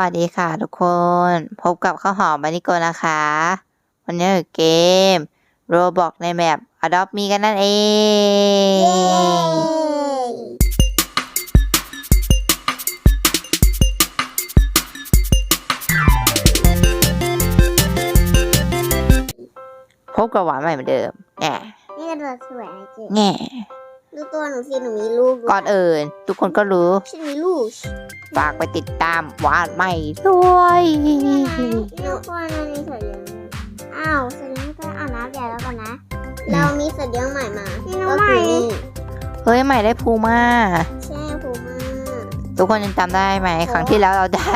วัสดีค่ะทุกคน พบกับข้าวหอมบานิโกนะคะ วันนี้คือเกม Roblox ในแบบ Adopt Me กันนั่นเอง พบกับหวานใหม่เหมือนเดิมแง่นี่กระโดดสวยนะเจ๊แง่ ดูตัวหนูสิหนูมีลูกด้วยก่อนอื่น ทุกคนก็รู้ฉันมีลูกฝากไปติดตามหวานใหม่ด้วยทุกคนมันมีสัตว์เลี้ยงอ้าวสัตว์เลี้ยงก็อาบน้ำแดดแล้วกันนะ เรามีสัตว์เลี้ยงใหม่มาก็คือนี่เฮ้ยใหม่ได้พูม่าแช่ผูมาทุกคนยังจำได้ไหมครั้งที่แล้วเราได้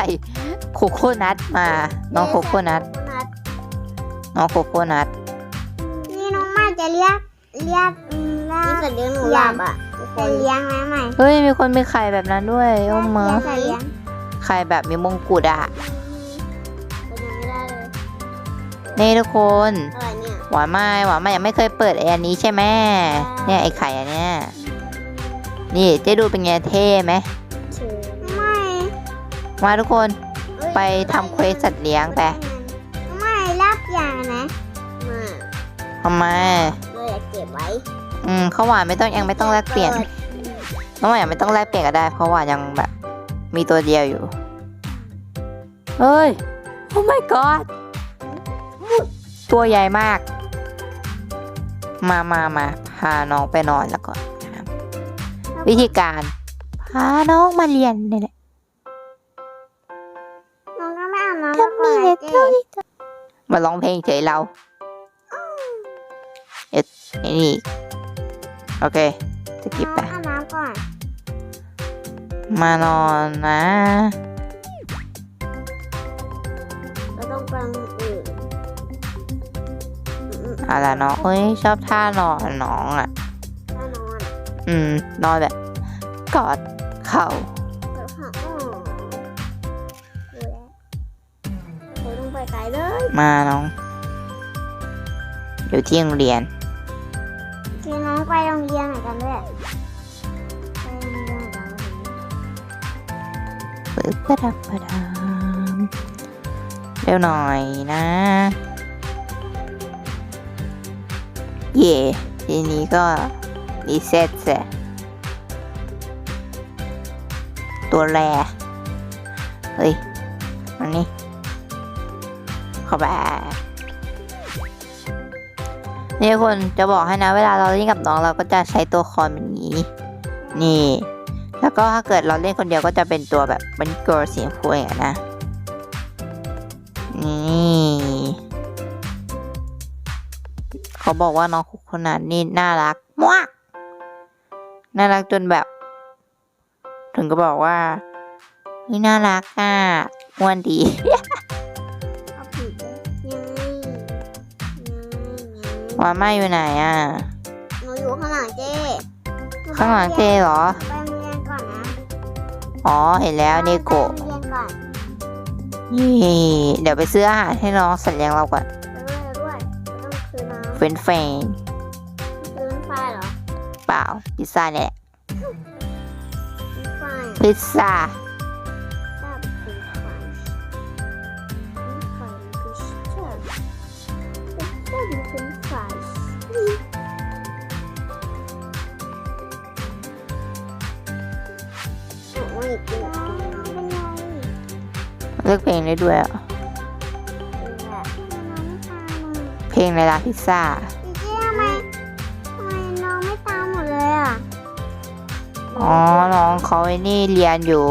โคโค่นัทมา น้องโคโค่นัทน้องโคโค่นัทนี่น้องใหม่จะเรียกเรียก นี่สัตว์เลี้ยงหนูหลับอะจะเลี้ยงไหมใหม่เฮ้ยมีคนมีไข่แบบนั้นด้วยโอ้มาสัตว์เลี้ยงไข่แบบมีมงกุฎอะเป็นยังไม่ได้เลยนี่ทุกคนอะไรเนี่ยหวานไม่หวานไม่ยังไม่เคยเปิดไอ้อันนี้ใช่ไหมเนี่ยไอ้ไข่อันเนี้ยนี่เจ๊ดูเป็นไงเท่ไหมไม่มาทุกคนไปทำเควสสัตว์เลี้ยงไปไม่รับอย่างนะมาทำไมเราอยากเก็บไว้ อืมเขาหวานไม่ต้องยังไม่ต้องแลกเปลี่ยนน้องหวานยังไม่ต้องแลกเปลี่ยนก็ได้ เพราะหวานยังแบบ มีตัวเดียวอยู่เฮ้ยโอ้ my god ตัวใหญ่มาก มามามาพาน้องไปนอนแล้วก่อนนะครับวิธีการพาน้องมาเรียนนี่แหละน้องก็ไม่อาบน้ำแล้วก่อนนะเจ๊มาร้องเพลงเฉยเราเอ็ดไอ้นี่ โอเคสกิปไปอาบน้ำก่อน มานอนนะ เราต้องแปรงอื่นเอาละน้องเอ้ยชอบท่านอนน้องอะแน่นอนอืม นอนแบบกอดเข่าเดี๋ยวค่ะอ๋อดูแลเราต้องไปไกลเลย มาน้อง อยู่ที่โรงเรียน ปึ๊บประดับประดามเร็วหน่อยนะ เย่ทีนี้ก็รีเซ็ตเสตัวแรเฮ้ยมันนี่เข้าไปนี่คนจะบอกให้นะ เวลาเราเล่นกับน้องเราก็จะใช้ตัวคอนแบบนี้ นี่ แล้วก็ถ้าเกิดเราเล่นคนเดียวก็จะเป็นตัวแบบเป็นเกิร์ลสีชมพูอย่างนั้นนะ นี่เขาบอกว่าน้องคนนั้นนี่น่ารักมากน่ารักจนแบบ ถึงก็บอกว่าเฮ้ยน่ารักอะอ้วนดีเอาผิดเลยยังไงยังไงว่าไม่อยู่ไหนอะหนูอยู่ข้างหลังเจ๊ข้างหลังเจเหรอ อ๋อเห็นแล้วเนโกะไปโรงเรียนก่อนนี่เดี๋ยวไปซื้ออาหารให้น้องสัตว์เลี้ยงเราก่อนแล้วด้วยแล้วด้วยต้องคืนน้เฟรนช์เฟรนำคืนไฟเหรอเปล่าพิซซ่าเนี่ยแหละคืนไฟ พิซซ่า เลือกเพลงได้ด้วยอะเป็นแบบน้องไม่ตามอะเพลงในร้านพิซซ่าจริงๆทำไมทำไมน้องไม่ตามหมดเลยอะ อ๋อ น้องเขาไอ้นี่เรียนอยู่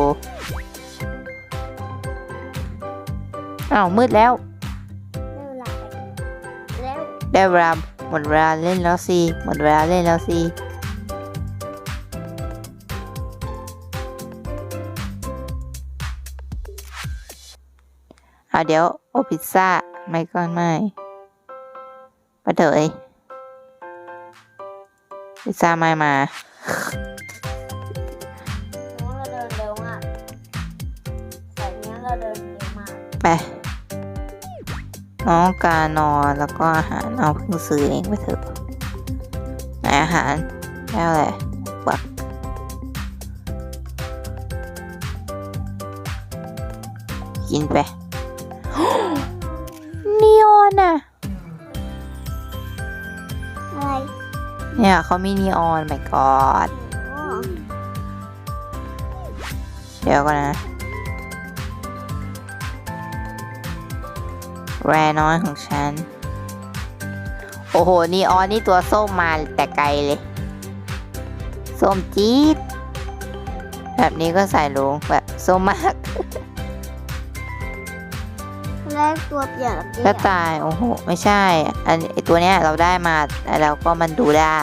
อ้าว มืดแล้วเร็วหลับไปเร็วได้เวลาหมดเวลาเล่นแล้วสิ หมดเวลาเล่นแล้วสิ อะเดี๋ยว โอพิซซ่า ไม่ก่อนไม่ปะเถอะเอ้ยพิซซ่าไม่มาน้องเราเดินเร็วมากแต่เนี้ยเราเดินเร็วมากไปน้องการนอนแล้วก็อาหารเอาเพิ่งซื้อเองไปเถอะไหนอาหารแล้วแหละบักกินไป นีออนอะอะไรเนี่ยเขามีนีออนไม่กอดโอ้เดี๋ยวก่อนนะ แรน้อยของฉัน โอ้โห นีออนนี่ตัวส้มมาแต่ไกลเลย ส้มจี๊ด แบบนี้ก็ใส่ลุงแบบส้มมาก แรกตัวเปลี่ยนกับเจ๊ก็ตายโอ้โหไม่ใช่ อันไอตัวเนี้ยเราได้มาแล้วก็มันดูได้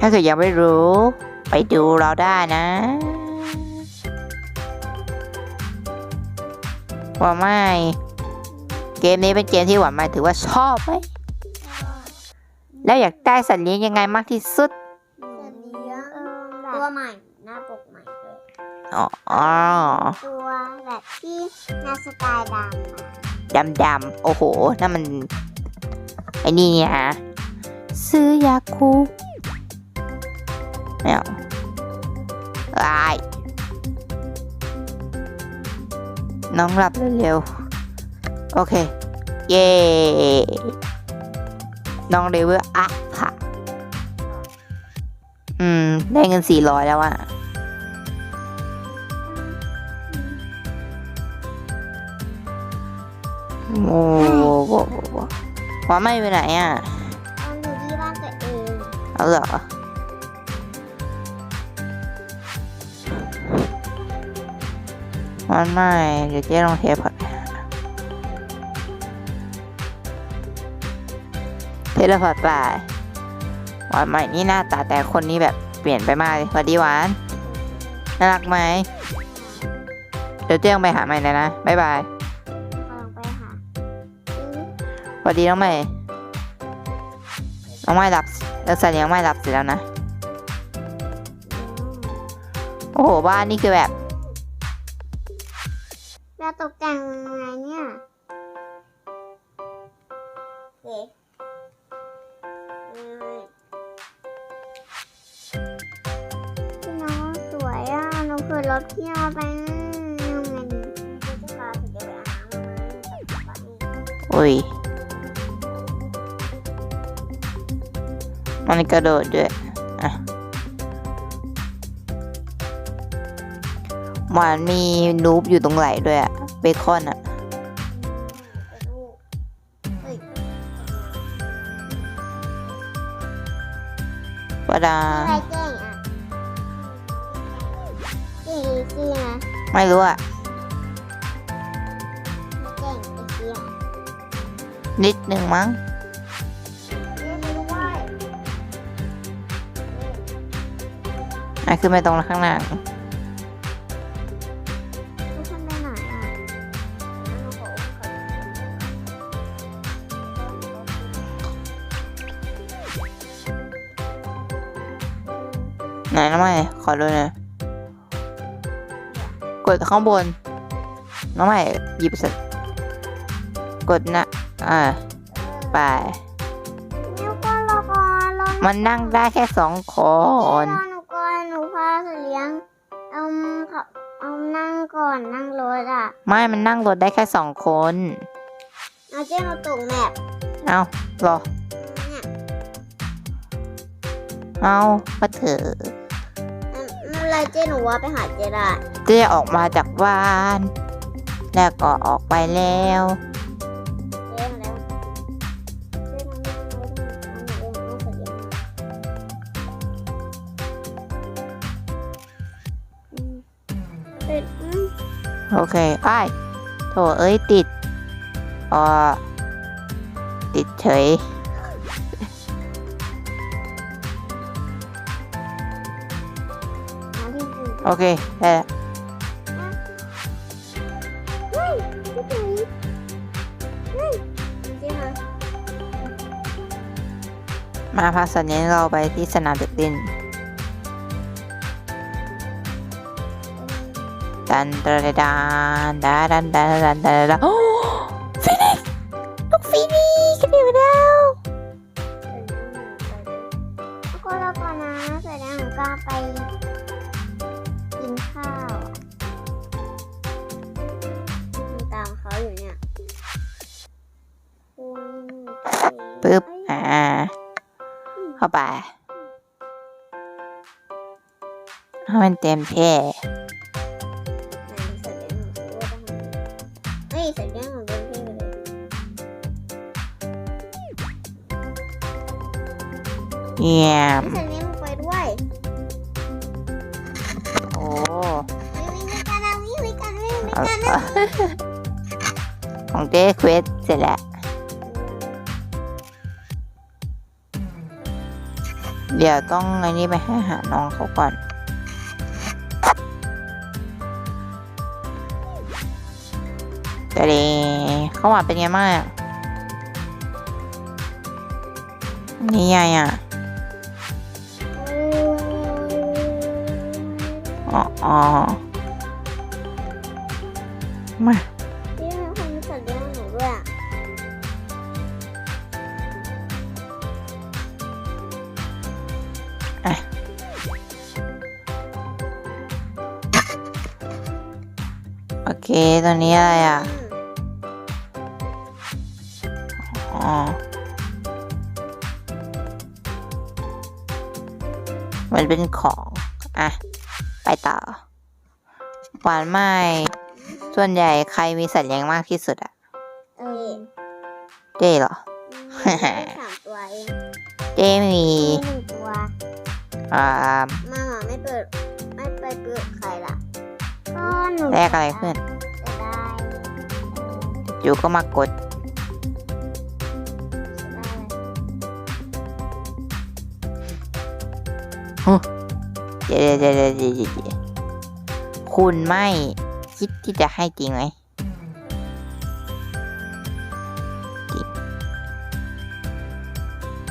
ถ้าเกิดยังไม่รู้ ไปดูเราได้นะว่าไม่ เกมนี้เป็นเกมที่หวานไม่ถือว่าชอบไหมแล้วอยากได้สัตว์เลี้ยงยังไงมากที่สุดตัวใหม่ อ๋ออ๋อตัวแบบที่หน้าสไตล์ดำอะดำดำๆโอ้โหนั่นมันไอ้นี่เนี่ยฮะซื้อยาคูไม่เอาไอ้ายน้องหลับเร็วๆโอเค เย้น้องเลเวลอัพค่ะ อืม ได้เงินสี่ร้อยแล้วอะ โอ้โหโอ้โหโอ้โหว่าไม่ไปไหนอะเอาอยู่ที่บ้านตัวเองเอาเหรอมันไม่ เดี๋ยวเจ๊ลองเทปก่อนเทเลพอร์ตไปหวานใหม่นี่หน้าตาแต่คนนี้แบบเปลี่ยนไปมากเลยสวัสดีหวาน น่ารักไหม เดี๋ยวเจ๊ลองไปหาใหม่เลยนะ บ๊ายบาย วัสดีน้องใหม่ น้องใหม่หลับแล้วสัตว์เลี้ยงใหม่หลับเสร็จแล้วนะ โอ้โห บ้านนี่คือแบบแล้วตกแต่งยังไงเนี่ยเด็กพี่น้องสวยอะหนูเคยรถเที่ยวไปยังไงดี มาอุ้ยมันกระโดดด้วยอะมันมีนูบอยู่ตรงไหล่ด้วยอะเบคอนอะวดาอะไรเก่งอะเก่งอีซี่นะไม่รู้อะเก่งอีซี่อะนิดหนึ่งมั้ง อะขึ้นไปตรงข้างหน้าทุกคนไปไหนอะไหนน้องใหม่ขอดูหน่อยกดข้างบน น้องใหม่หยิบสักกดนะอ่าไปเดี๋ยวก่อนรอก่อนรอมันนั่งได้แค่สองคนรอหนูก่อน ไม่มันนั่งรถได้แค่สองคน เอาเจ้าเราตกแมพเอารอ เนี่ยเอาก็เถอะไม่เป็นไรเจ้หนูว่าไปหาเจ้ได้ เจ๊ออกมาจากบ้าน แล้วก็ออกไปแล้ว เคไอ้ายโถเอ้ยติดอ๋อติดเฉยโอเคได้แล้วมามาพาสัญญาเราไปที่สนามเด็กเล่น ดันดันดันดันดันดันดันดัดัโอ้ฟินิกลูกฟินิกขึ้นอยู่แล้วก็รอก่นนะแสร็จแล้วหนูก็ไปกินข้าวตามเขาอยู่เนี่ยปึ๊บอ่าเข้าไปให้มันเต็มเพ่ เยี่ยมสัญญาณไปด้วยโอ้วิ่งไปกันนะวิ่งไปกันวิ่งไปเอากันเอาของเจ้เควสเสร็จแล้วเดี๋ยวต้องไอ้นี่ไปให้อาหารน้องเขาก่อนแต่เดเขาหวานเป็นไงบ้างอะนี่ไงอะ อ๋ออ๋อมาพี่เป็นคนสัญญาณหนูด้วยอะโอเคตอนนี้อะไรอะอ๋อ มันเป็นของ อะไป ต่อ หวานไหมส่วนใหญ่ใครมีสัตว์เลี้ยงมากที่สุดอะเออเจ้เหรอสามตัวเองเจ้มี มีหนึ่งตัว อ่า มาหมาไม่เปิด ไม่ไปเปิดใครล่ะก็หนูแลกอะไรขึ้น จะได้อยู่ก็มากดเดี๋ยวเดี๋ยว เดี๋ยวเดี๋ยวเดี๋ยวเดี๋ยวคุณไม่คิดที่จะให้จริงไหมจริง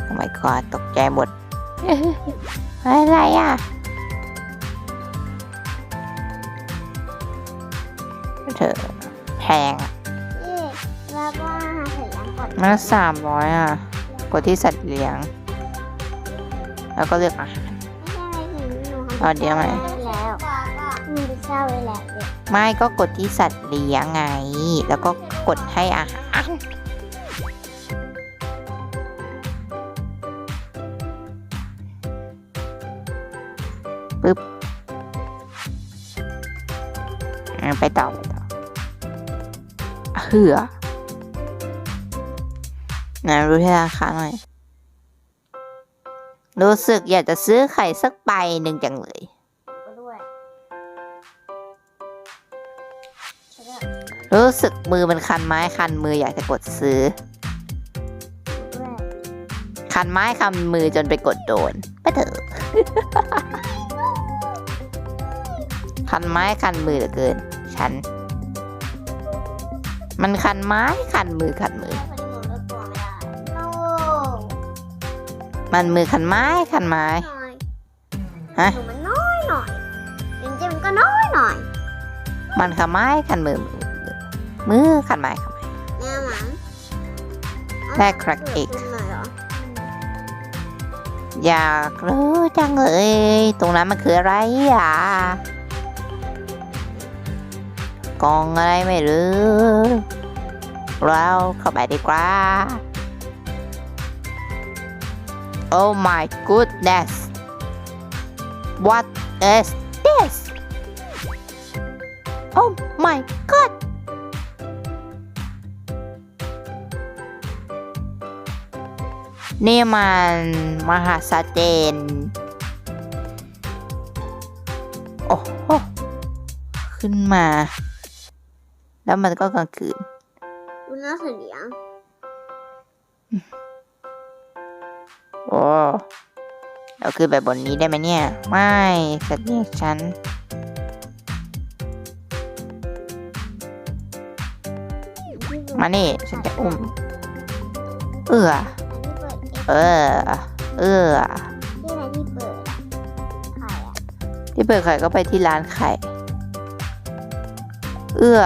โอ้ my god ตกใจหมด อะไรอะเธอแพงแล้วก็หาสร็จแล้วกดมันสามร้อยอะ กดที่สัตว์เลี้ยง แล้วก็เลือกอาหาร เอาเดี๋ยวใหมไว้แล้วหนูไปเช่าไว้แล้วเด็กไม่ก็กดที่สัตว์เลี้ยงไง แล้วก็กดให้อาหารปึ๊บไปต่อไปต่อเหือนะรู้ที่ราคาหน่อย รู้สึกอยากจะซื้อไข่สักใบหนึ่งจังเลย ก็ด้วยใช่ด้วยรู้สึกมือมันคันไม้คันมืออยากจะกดซื้อด้วยคันไม้คันมือจนไปกดโดนไปเถอะ คันไม้คันมือเหลือเกิน ฉัน มันคันไม้คันมือคันมือ มันมือคันไม้คันไม้หน่อยฮะหนูมันน้อยหน่อยเอ็นเจมก็น้อยหน่อย มันคันไม้คันมือ มือมือมือคันไม้คันไม้แม่หมังแลก crack egg หน่อยเหรออยากรู้จังเลย ตรงนั้นมันคืออะไรอะกล่องอะไรไม่รู้ เราเข้าไปดีกว่า Oh my goodness What is this Oh my god นี่มันมหาสเจนโอ้โหขึ้นมา แล้วมันก็กลางคืนดูน่าเสียียง โอ้เราขึ้นไปบนนี้ได้ไหมเนี่ย ไม่สัตว์เลี้ยงฉันมานี่ฉันจะอุ้ม เอือเออ เออที่ไหนที่เปิดอะไข่อะที่เปิดไข่ก็ไปที่ร้านไข่ เอื้อ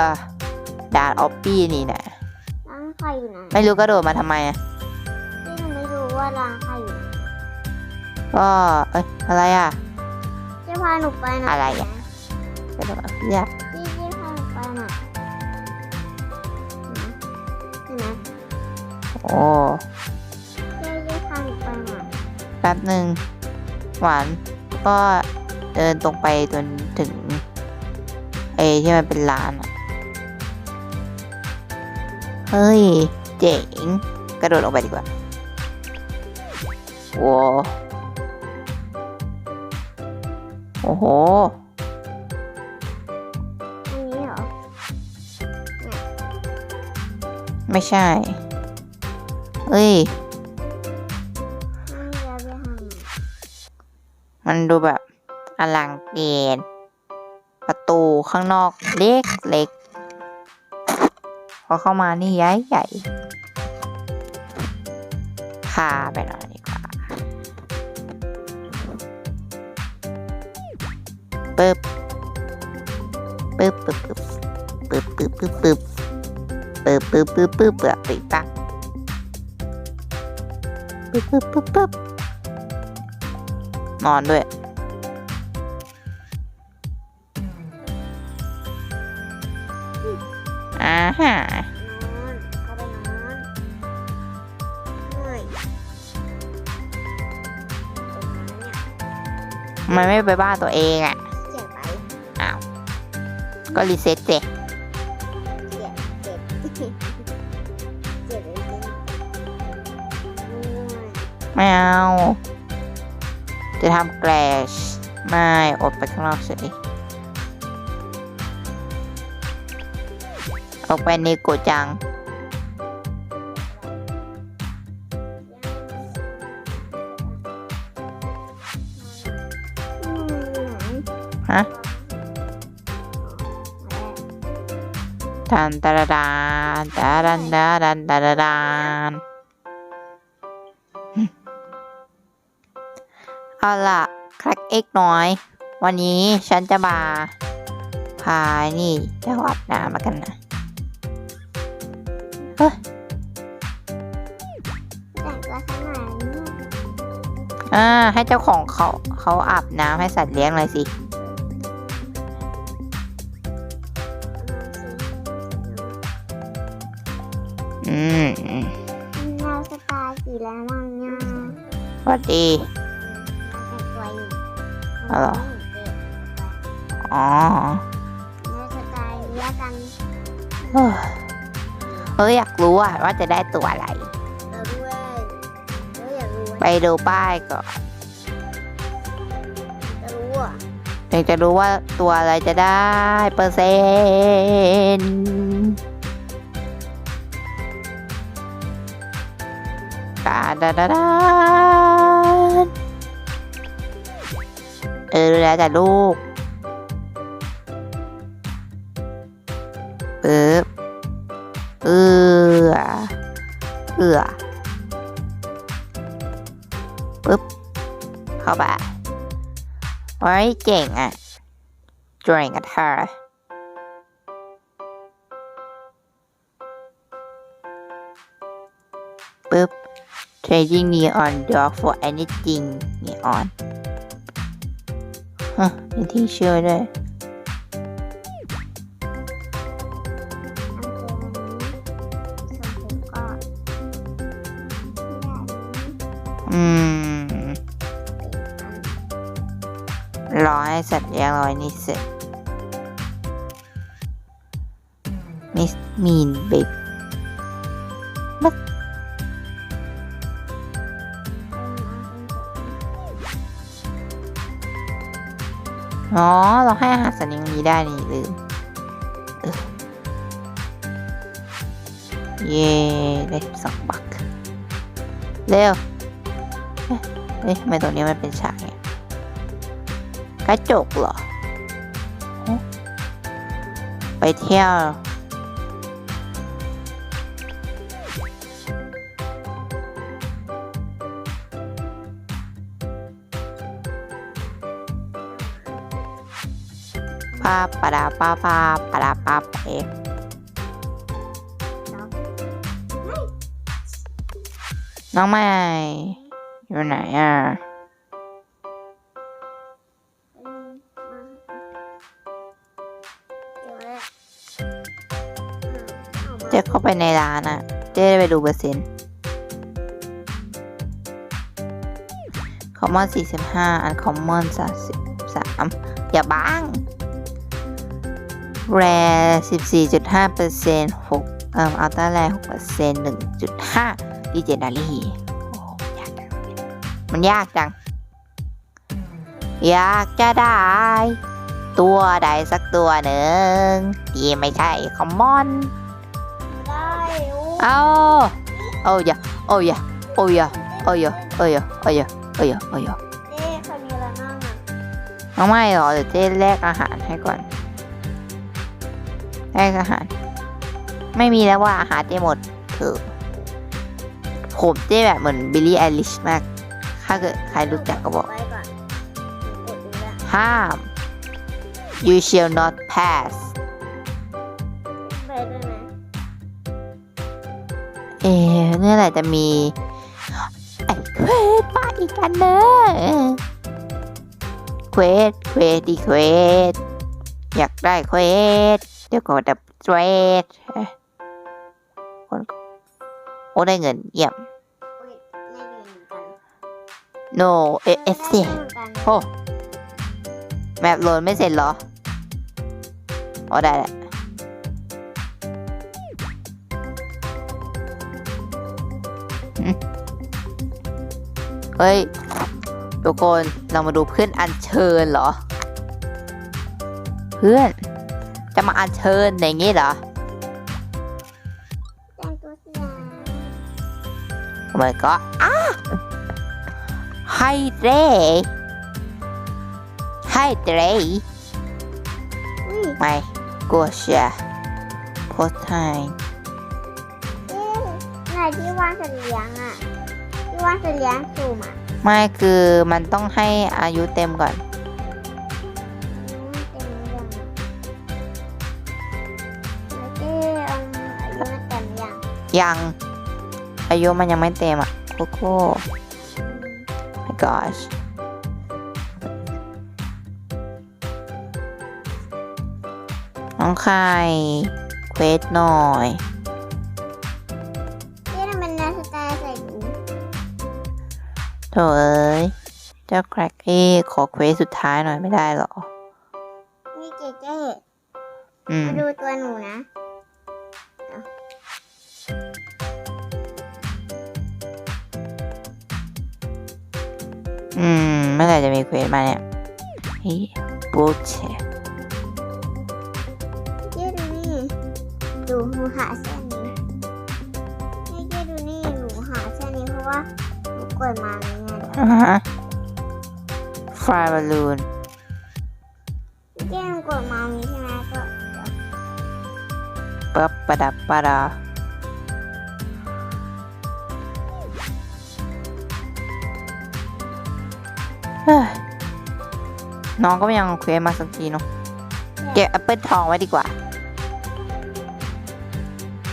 ดาดออปปี้นี่นะร้านไข่อยู่ไหนไม่รู้กระโดดมาทำไมอะที่หนูไม่รู้ว่าร้านไข่อยู่ไหน ก็เอ้ยอะไรอะจะพาหนูไปหน่อยอะไรอะกระโดดมาเรียกพี่พี่พาหนูไปหน่อยเห็นไหมโอ้แป๊บหนึ่งหวานก็เดินตรงไปจนถึงไอ้ที่มันเป็นร้านอะเฮ้ย เจ๋ง กระโดดลงไปดีกว่าโว้ โอ้โหอันนี้เหรอ ไม่ใช่เฮ้ยอันนี้เราไปทำไงมันดูแบบอลังเกตประตูข้างนอกเล็กเล็ก พอเข้ามานี่ย้ายใหญ่พาไปหน่อย ปึ๊บปึ๊บปึ๊บปึ๊บปึ๊บปึ๊บปึ๊บปึ๊บปึ๊บปึ๊บปึ๊บปึ๊บเปลือกปิดปักปึ๊บปึ๊บปึ๊บปึ๊บนอนด้วยอ่าฮะนอนเข้าไปนอนเฮ้ยตรงนั้นเนี่ยทำไมไม่ไปบ้านตัวเองอะเจ็บไปอ้าว ก็รีเซ็ตเจแมวจะทำแกลชไม่อดไปข้างนอกเสิออกไปนิโกจัง ฮะ ทันตาราดานตาดันดาดันตาราดานหึเอาล่ะคลักเอ็กน้อย วันนี้ฉันจะมาพานี่เจ้าอาบน้ำมากันนะเฮ้ยแต่งตัวขนาดนี้อ่าให้เจ้าของเขาเขาอาบน้ำให้สัตว์เลี้ยงเลยสิ ก็ดีอะไรอ๋อเอออยากรู้ว่าว่าจะได้ตัวอะไร ไปดูป้ายก่อนอยาจะรู้ว่าตัวอะไรจะได้เปอร์เซ็นต์ดาดาดา เออดูแล้วจ้ะลูกปึ๊บเอือเอือปึ๊บเข้าไปโอ้ยเจ๋งอะเจ๋งอะเธอปึ๊บ trading neon dog for anything neon ฮะมีที่เชื่อด้วยอันตัวนี้ส่วนผมก็อืมรอให้สัตว์เลี้ยงรอยนี่เสร็จมิสมีนเบก อ๋อ เราให้อาหารสัตว์อย่างนี้ได้นี่ลืมเออเย่ได้สองบักเร็วเฮ้ยทำไมตัวนี้มันเป็นฉากเนี่ยกระจกเหรอ ไปเที่ยว ปาปะดาปาปาปะดาปาเปน้องใหม่อยู่ไหนอะเจ๊เข้าไปในร้านอะ เจ๊ไปดูเปอร์เซ็นต์ common 45 uncommon 33 อย่าบ้าง rare 14.5เปอร์เซ็นต์6เอ่อ ultra rare 6เปอร์เซ็นต์1.5 legendary โอ้โหยากจังมันยากจัง อยากจะได้ ตัวใดสักตัวหนึ่งที่ไม่ใช่ common ได้โอ้เอาโอ้ยะโอ้ยะโอ้ยะโอ้ยะโอ้ยะโอ้ยะโอ้ยะโอ้ยะเจ๊เขามีอะไรบ้างอะเอาไม่หรอเดี๋ยวเจ๊แลกอาหารให้ก่อน แลกอาหาร ไม่มีแล้วว่าอาหารเจ๊หมดคือผมเจ๊แบบเหมือนบิลลี่ไอริชมาก ถ้าเกิดใครรู้จักก็บอกไว้ก่อนกดดูแล้วห้าม you shall not pass ไปด้วยไหมเอ๊ะเมื่อไหร่จะมีไอ้เควสมาอีกกันเนอะเควสเควสดีเควสอยากได้เควสเดี๋ยวก็ดับเควสคนโอ้ได้เงินเยี่ยมโอ้ยไม่ดีเหมือนกัน no เอฟซีไม่เหมือนกันโอ้แมปโหลดไม่เสร็จเหรอโอ้ได้แหละอืมเฮ้ย ทุกคน เรามาดูเพื่อนอัญเชิญเหรอ เพื่อน จะมาอัญเชิญอย่างงี้เหรอแต่งตัวเสียทำไมก็อ้าให้เรให้เรอุ้ยไม่กลัวเชียโพสไทยเอ๊ะไหนที่วางสัตว์เลี้ยงอะที่วางสัตว์เลี้ยงสุ่มอะ ไม่คือมันต้องให้อายุเต็มก่อน ยังยังอายุมันยังไม่เต็มอะโคโค่ my gosh น้องไข่เควสหน่อยเจ๊ทำเป็นนักสไตล์ใส่ถุงโถเอ้ยเจ้าแครกเอ้ขอเควสสุดท้ายหน่อยไม่ได้เหรอ นี่เจ๊เจ๊อืมมาดูตัวหนูนะ อืมเมื่อไหร่จะมีเควสมาเนี่ยเฮ้ยบูเชเจ๊ดูนี่ดูหนูหาเส้นนี้ให้เจ๊ดูนี่หนูหาเส้นนี้เพราะว่าหนูกดมาไม่ง่ายอ่าฮะฟลายบอลลูนเจ๊มันกดมามีใช่ไหมก็ปั๊บประดับประดา น้องก็ไม่ยังเอาเควสมาสักทีเนาะเก็บแอปเปิลทองไว้ดีกว่า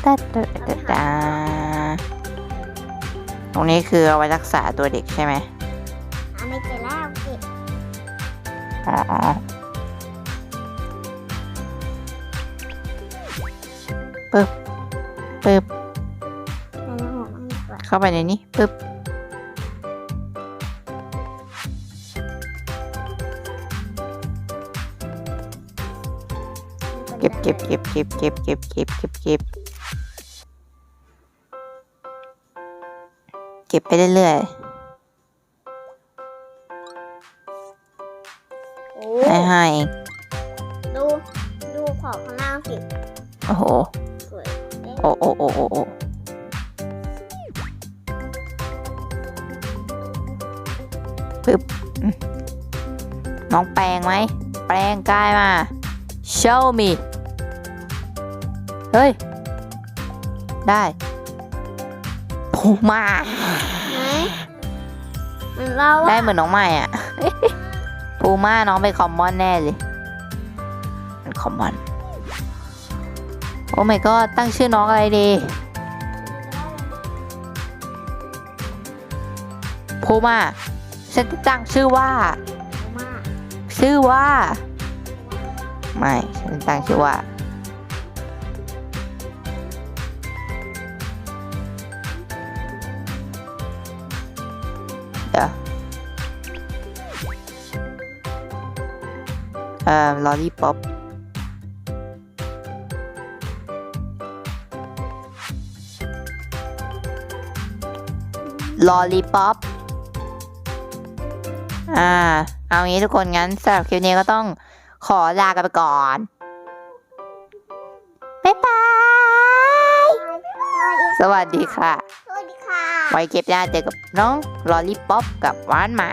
ตาตาตาตาตรงนี้คือเอาไว้รักษาตัวเด็กใช่ไหมเอาไม่เจอแล้วเก็บอ๋อปึ๊บปึ๊บแต่ละหัวมันมีกว่าเข้าไปในนี้ปึ๊บ เก็บเก็บเก็บเก็บเก็บเก็บเก็บเก็บเก็บเก็บไปเรื่อยโอ้ๆให้ให้ดูดูขอบข้างล่างสิโอ้โห สวยโอ้โอ้โอ้โอ้โอ้ปึ๊บอืมน้องแปลงไหม แปลงกายมา show me เฮ้ย ได้ผูมา ไหนมันเราได้ว่าเหมือนน้องใหม่อะพูม่าน้องเป็นคอมมอนแน่เลยเป็นคอมมอน โอ้ my god ตั้งชื่อน้องอะไรดีพูม่าฉันจะตั้งชื่อว่า มากชื่อว่า ไม่ ฉันตั้งชื่อว่า เอ่อลอลี่ป๊อปลอลี่ป๊อปอ่า เอางี้ทุกคนงั้นสำหรับคลิปนี้ก็ต้องขอลากันไปก่อน บ๊ายบาย สวัสดีค่ะ สวัสดีค่ะ ไว้คลิปหน้าเจอกับน้องลอลี่ป๊อปกับหวานใหม่